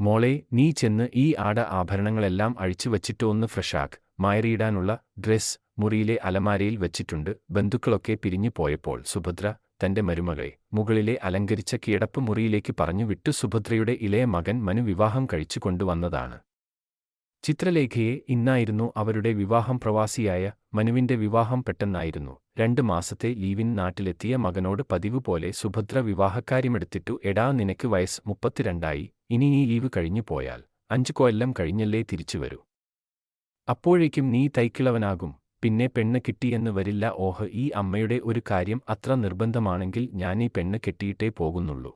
മോളെ നീ ചെന്ന് ഈ ആട ആഭരണങ്ങളെല്ലാം അഴിച്ചു വച്ചിട്ട് ഒന്ന് ഫ്രഷാക്ക്. മായറിയിടാനുള്ള ഡ്രസ് മുറിയിലെ അലമാരയിൽ വെച്ചിട്ടുണ്ട്. ബന്ധുക്കളൊക്കെ പിരിഞ്ഞു പോയപ്പോൾ സുഭദ്ര തന്റെ മരുമകളെ മുകളിലെ അലങ്കരിച്ച കിടപ്പ് മുറിയിലേക്ക് പറഞ്ഞു വിട്ടു. സുഭദ്രയുടെ ഇളയ മകൻ മനു വിവാഹം കഴിച്ചു കൊണ്ടുവന്നതാണ്. ചിത്രലേഖയെ ഇന്നായിരുന്നു അവരുടെ വിവാഹം പ്രവാസിയായ മനുവിന്റെ വിവാഹം പെട്ടെന്നായിരുന്നു. രണ്ട് മാസത്തെ ലീവിൻ നാട്ടിലെത്തിയ മകനോട് പതിവ് പോലെ സുഭദ്ര വിവാഹക്കാര്യമെടുത്തിട്ടു എടാ നിനക്ക് വയസ്സ് മുപ്പത്തിരണ്ടായി ഇനി ഈ ലീവ് കഴിഞ്ഞു പോയാൽ. അഞ്ചു കൊല്ലം കഴിഞ്ഞല്ലേ തിരിച്ചു വരൂ. അപ്പോഴേക്കും നീ തൈക്കിളവനാകും. പിന്നെ പെണ്ണ് കിട്ടിയെന്ന് വരില്ല. ഓഹ് ഈ അമ്മയുടെ ഒരു കാര്യം അത്ര നിർബന്ധമാണെങ്കിൽ ഞാനീ പെണ്ണ് കെട്ടിയിട്ടേ പോകുന്നുള്ളൂ.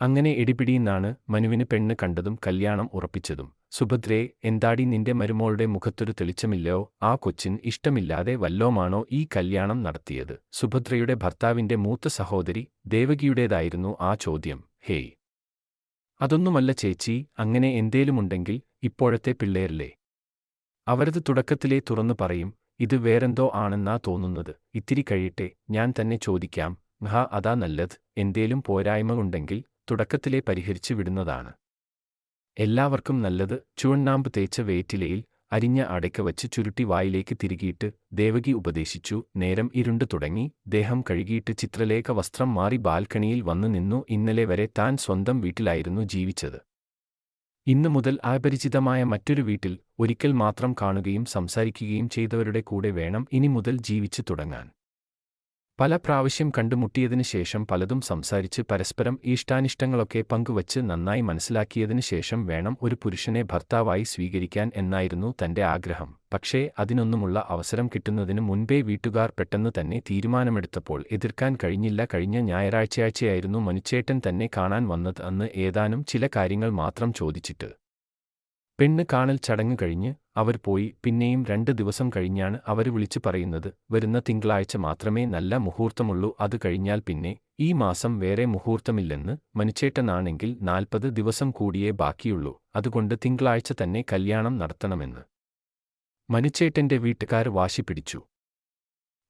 അങ്ങനെ എടിപിടിയെന്നാണ് മനുവിന് പെണ്ണ് കണ്ടതും കല്യാണം ഉറപ്പിച്ചതും. സുഭദ്രേ എന്താടി നിന്റെ മരുമോളുടെ മുഖത്തൊരു തെളിച്ചമില്ലയോ ആ കൊച്ചിൻ ഇഷ്ടമില്ലാതെ വല്ലോമാണോ ഈ കല്യാണം നടത്തിയത്? സുഭദ്രയുടെ ഭർത്താവിന്റെ മൂത്ത സഹോദരി ദേവകിയുടേതായിരുന്നു ആ ചോദ്യം. ഹേയ്. അതൊന്നുമല്ല ചേച്ചി അങ്ങനെ എന്തേലുമുണ്ടെങ്കിൽ ഇപ്പോഴത്തെ പിള്ളേരല്ലേ? അവരത് തുടക്കത്തിലേ തുറന്നു പറയും ഇത് വേറെന്തോ ആണെന്നാ തോന്നുന്നത്. ഇത്തിരി കഴിയട്ടെ ഞാൻ തന്നെ ചോദിക്കാം. ഹാ അതാ നല്ലത്. എന്തേലും പോരായ്മ ഉണ്ടെങ്കിൽ തുടക്കത്തിലെ പരിഹരിച്ചു വിടുന്നതാണ്. എല്ലാവർക്കും നല്ലത് ചുവണ്ണാമ്പ് തേച്ച വേറ്റിലയിൽ അരിഞ്ഞ അടയ്ക്ക വച്ച് ചുരുട്ടി വായിലേക്ക് തിരികിയിട്ട് ദേവകി ഉപദേശിച്ചു. നേരം ഇരുണ്ടു തുടങ്ങി. ദേഹം കഴുകിയിട്ട് ചിത്രലേഖ വസ്ത്രം മാറി ബാൽക്കണിയിൽ വന്നു നിന്നു. ഇന്നലെ വരെ താൻ സ്വന്തം വീട്ടിലായിരുന്നു ജീവിച്ചത്. ഇന്നു മുതൽ അപരിചിതമായ മറ്റൊരു വീട്ടിൽ ഒരിക്കൽ മാത്രം കാണുകയും സംസാരിക്കുകയും ചെയ്തവരുടെ കൂടെ വേണം ഇനി മുതൽ ജീവിച്ചു തുടങ്ങാൻ. പല പ്രാവശ്യം കണ്ടുമുട്ടിയതിനു ശേഷം പലതും സംസാരിച്ച് പരസ്പരം ഇഷ്ടാനിഷ്ടങ്ങളൊക്കെ പങ്കുവച്ച് നന്നായി മനസ്സിലാക്കിയതിനു ശേഷം വേണം ഒരു പുരുഷനെ ഭർത്താവായി സ്വീകരിക്കാൻ എന്നായിരുന്നു തന്റെ ആഗ്രഹം. പക്ഷേ അതിനൊന്നുമുള്ള അവസരം കിട്ടുന്നതിനു മുൻപേ വീട്ടുകാർ പെട്ടെന്ന് തന്നെ തീരുമാനമെടുത്തപ്പോൾ എതിർക്കാൻ കഴിഞ്ഞില്ല. കഴിഞ്ഞ ഞായറാഴ്ചയാഴ്ചയായിരുന്നു മനുച്ചേട്ടൻ തന്നെ കാണാൻ വന്നത് അന്ന് ഏതാനും ചില കാര്യങ്ങൾ മാത്രം ചോദിച്ചിട്ട്. പെണ്ണ് കാണൽ ചടങ്ങ് കഴിഞ്ഞ് അവർ പോയി പിന്നെയും രണ്ട് ദിവസം കഴിഞ്ഞാണ് അവർ വിളിച്ചു പറയുന്നത് വരുന്ന തിങ്കളാഴ്ച മാത്രമേ നല്ല മുഹൂർത്തമുള്ളൂ അത് കഴിഞ്ഞാൽ പിന്നെ ഈ മാസം വേറെ മുഹൂർത്തമില്ലെന്ന് മനുച്ചേട്ടനാണെങ്കിൽ നാൽപ്പത് ദിവസം കൂടിയേ ബാക്കിയുള്ളൂ അതുകൊണ്ട് തിങ്കളാഴ്ച തന്നെ കല്യാണം നടത്തണമെന്ന്. മനുച്ചേട്ടന്റെ വീട്ടുകാർ വാശി പിടിച്ചു.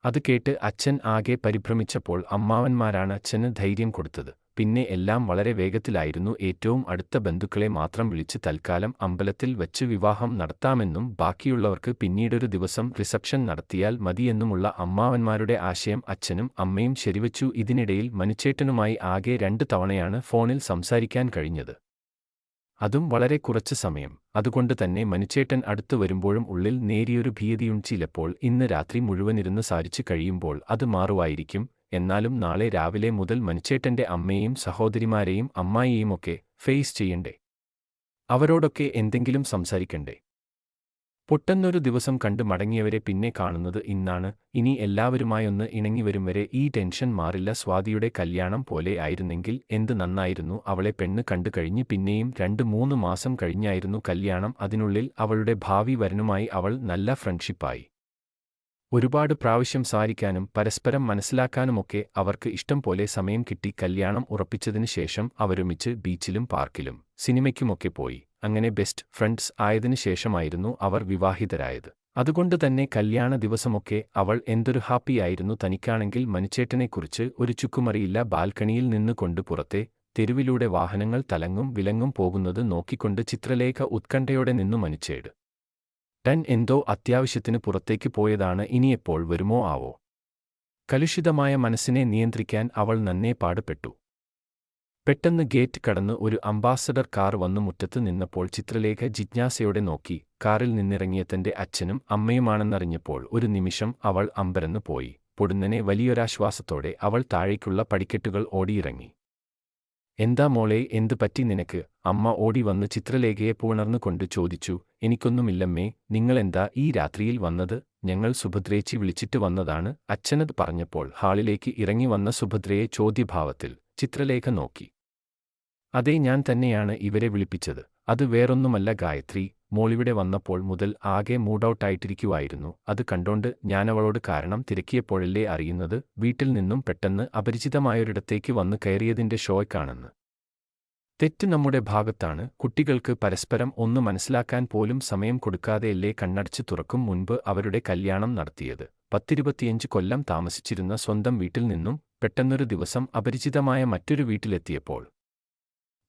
അത് കേട്ട് അച്ഛൻ ആകെ പരിഭ്രമിച്ചപ്പോൾ അമ്മാവന്മാരാണ് അച്ഛന് ധൈര്യം കൊടുത്തത്. പിന്നെ എല്ലാം വളരെ വേഗത്തിലായിരുന്നു. ഏറ്റവും അടുത്ത ബന്ധുക്കളെ മാത്രം വിളിച്ച് തൽക്കാലം അമ്പലത്തിൽ വച്ച് വിവാഹം നടത്താമെന്നും ബാക്കിയുള്ളവർക്ക് പിന്നീടൊരു ദിവസം റിസപ്ഷൻ നടത്തിയാൽ മതിയെന്നുമുള്ള അമ്മാവന്മാരുടെ ആശയം അച്ഛനും അമ്മയും ശരിവച്ചു. ഇതിനിടയിൽ മനുച്ചേട്ടനുമായി ആകെ രണ്ട് തവണയാണ് ഫോണിൽ സംസാരിക്കാൻ കഴിഞ്ഞത്. അതും വളരെ കുറച്ച് സമയം. അതുകൊണ്ട് തന്നെ മനുച്ചേട്ടൻ അടുത്തു വരുമ്പോഴും ഉള്ളിൽ നേരിയൊരു ഭീതിയും ചിലപ്പോൾ ഇന്ന് രാത്രി മുഴുവനിരുന്ന് സാരിച്ചു കഴിയുമ്പോൾ അത് മാറുമായിരിക്കും എന്നാലും നാളെ രാവിലെ മുതൽ മനുച്ചേട്ടന്റെ അമ്മയെയും സഹോദരിമാരെയും അമ്മായിയുമൊക്കെ ഫേസ് ചെയ്യണ്ടേ? അവരോടൊക്കെ എന്തെങ്കിലും സംസാരിക്കണ്ടേ? പൊട്ടെന്നൊരു ദിവസം കണ്ട് മടങ്ങിയവരെ പിന്നെ കാണുന്നത് ഇന്നാണ്. ഇനി എല്ലാവരുമായൊന്ന് ഇണങ്ങി വരും വരെ ഈ ടെൻഷൻ മാറില്ല. സ്വാതിയുടെ കല്യാണം പോലെ ആയിരുന്നെങ്കിൽ എന്ത് നന്നായിരുന്നു. അവളെ പെണ്ണ് കണ്ടു കഴിഞ്ഞ് പിന്നെയും രണ്ട് മൂന്ന് മാസം കഴിഞ്ഞായിരുന്നു കല്യാണം. അതിനുള്ളിൽ അവളുടെ ഭാവി വരനുമായി അവൾ നല്ല ഫ്രണ്ട്ഷിപ്പായി ഒരുപാട് പ്രാവശ്യം സാരിക്കാനും പരസ്പരം മനസ്സിലാക്കാനുമൊക്കെ അവർക്ക് ഇഷ്ടം പോലെ സമയം കിട്ടി കല്യാണം ഉറപ്പിച്ചതിനു ശേഷം അവരൊമിച്ച് ബീച്ചിലും പാർക്കിലും സിനിമയ്ക്കുമൊക്കെ പോയി. അങ്ങനെ ബെസ്റ്റ് ഫ്രണ്ട്സ് ആയതിനു ശേഷമായിരുന്നു അവർ വിവാഹിതരായത്. അതുകൊണ്ട് തന്നെ കല്യാണ ദിവസമൊക്കെ അവൾ എന്തൊരു ഹാപ്പിയായിരുന്നു തനിക്കാണെങ്കിൽ മനുച്ചേട്ടനെക്കുറിച്ച് ഒരു ചുക്കുമറിയില്ല ബാൽക്കണിയിൽ നിന്ന് കൊണ്ട് പുറത്തെ തെരുവിലൂടെ വാഹനങ്ങൾ തലങ്ങും വിലങ്ങും പോകുന്നത് നോക്കിക്കൊണ്ട് ചിത്രലേഖ ഉത്കണ്ഠയോടെ നിന്നു മനുച്ചേട് ടൻ എന്തോ അത്യാവശ്യത്തിന് പുറത്തേക്ക് പോയതാണ് ഇനിയെപ്പോൾ വരുമോ ആവോ? കലുഷിതമായ മനസ്സിനെ നിയന്ത്രിക്കാൻ അവൾ നന്നേ പാടുപെട്ടു. പെട്ടെന്ന് ഗേറ്റ് കടന്ന് ഒരു അംബാസഡർ കാർ വന്നു മുറ്റത്ത് നിന്നപ്പോൾ ചിത്രലേഖ ജിജ്ഞാസയോടെ നോക്കി. കാറിൽ നിന്നിറങ്ങിയ തന്റെ അച്ഛനും അമ്മയുമാണെന്നറിഞ്ഞപ്പോൾ ഒരു നിമിഷം അവൾ അമ്പരന്നു പോയി. പൊടുന്നനെ വലിയൊരാശ്വാസത്തോടെ അവൾ താഴേക്കുള്ള പടിക്കെട്ടുകൾ ഓടിയിറങ്ങി. എന്താ മോളെ എന്തു പറ്റി നിനക്ക്? അമ്മ ഓടി വന്ന് ചിത്രലേഖയെ പുണർന്നുകൊണ്ട് ചോദിച്ചു. എനിക്കൊന്നുമില്ലമ്മേ നിങ്ങളെന്താ ഈ രാത്രിയിൽ വന്നത്? ഞങ്ങൾ സുഭദ്രേച്ചി വിളിച്ചിട്ട് വന്നതാണ് അച്ഛനത് പറഞ്ഞപ്പോൾ ഹാളിലേക്ക് ഇറങ്ങി വന്ന സുഭദ്രയെ ചോദ്യഭാവത്തിൽ ചിത്രലേഖ നോക്കി. അതേ ഞാൻ തന്നെയാണ് ഇവരെ വിളിപ്പിച്ചത്. അത് വേറൊന്നുമല്ല ഗായത്രി മോളിവിടെ വന്നപ്പോൾ മുതൽ ആകെ മൂഡ് ഔട്ട് മൂഡൌട്ടായിട്ടിരിക്കുവായിരുന്നു. അത് കണ്ടോണ്ട് ഞാനവളോട് കാരണം തിരക്കിയപ്പോഴല്ലേ അറിയുന്നത് വീട്ടിൽ നിന്നും പെട്ടെന്ന് അപരിചിതമായൊരിടത്തേക്ക് വന്ന് കയറിയതിന്റെ ഷോയ്ക്കാണെന്ന്. തെറ്റ് നമ്മുടെ ഭാഗത്താണ്. കുട്ടികൾക്ക് പരസ്പരം ഒന്ന് മനസ്സിലാക്കാൻ പോലും സമയം കൊടുക്കാതെയല്ലേ കണ്ണടച്ച് തുറക്കും മുൻപ് അവരുടെ കല്യാണം നടത്തിയത്. പത്തിരുപത്തിയഞ്ച് കൊല്ലം താമസിച്ചിരുന്ന സ്വന്തം വീട്ടിൽ നിന്നും പെട്ടെന്നൊരു ദിവസം അപരിചിതമായ മറ്റൊരു വീട്ടിലെത്തിയപ്പോൾ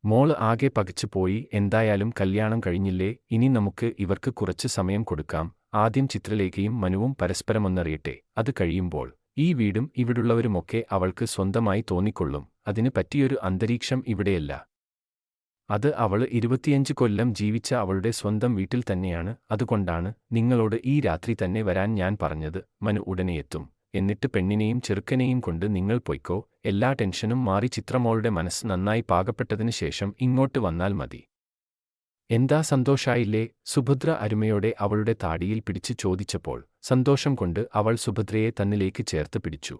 മോൾ ആകെ പകച്ചുപോയി എന്തായാലും കല്യാണം കഴിഞ്ഞില്ലേ ഇനി നമുക്ക് ഇവർക്ക് കുറച്ച് സമയം കൊടുക്കാം ആദ്യം ചിത്രലേഖയും മനുവും പരസ്പരമൊന്നറിയട്ടെ അത് കഴിയുമ്പോൾ ഈ വീടും ഇവിടുള്ളവരുമൊക്കെ അവൾക്ക് സ്വന്തമായി തോന്നിക്കൊള്ളും അതിന് പറ്റിയൊരു അന്തരീക്ഷം ഇവിടെയല്ല. അത് അവൾ ഇരുപത്തിയഞ്ച് കൊല്ലം ജീവിച്ച അവളുടെ സ്വന്തം വീട്ടിൽ തന്നെയാണ് അതുകൊണ്ടാണ് നിങ്ങളോട് ഈ രാത്രി തന്നെ വരാൻ ഞാൻ പറഞ്ഞത് മനു ഉടനെ എത്തും. എന്നിട്ട് പെണ്ണിനെയും ചെറുക്കനെയും കൊണ്ട് നിങ്ങൾ പൊയ്ക്കോ. എല്ലാ ടെൻഷനും മാറി ചിത്രമോളുടെ മനസ്സ് നന്നായി പാകപ്പെട്ടതിന് ശേഷം ഇങ്ങോട്ട് വന്നാൽ മതി. എന്താ സന്തോഷായില്ലേ? സുഭദ്ര അരുമയോടെ അവളുടെ താടിയിൽ പിടിച്ച് ചോദിച്ചപ്പോൾ സന്തോഷം കൊണ്ട് അവൾ സുഭദ്രയെ തന്നിലേക്ക് ചേർത്ത് പിടിച്ചു.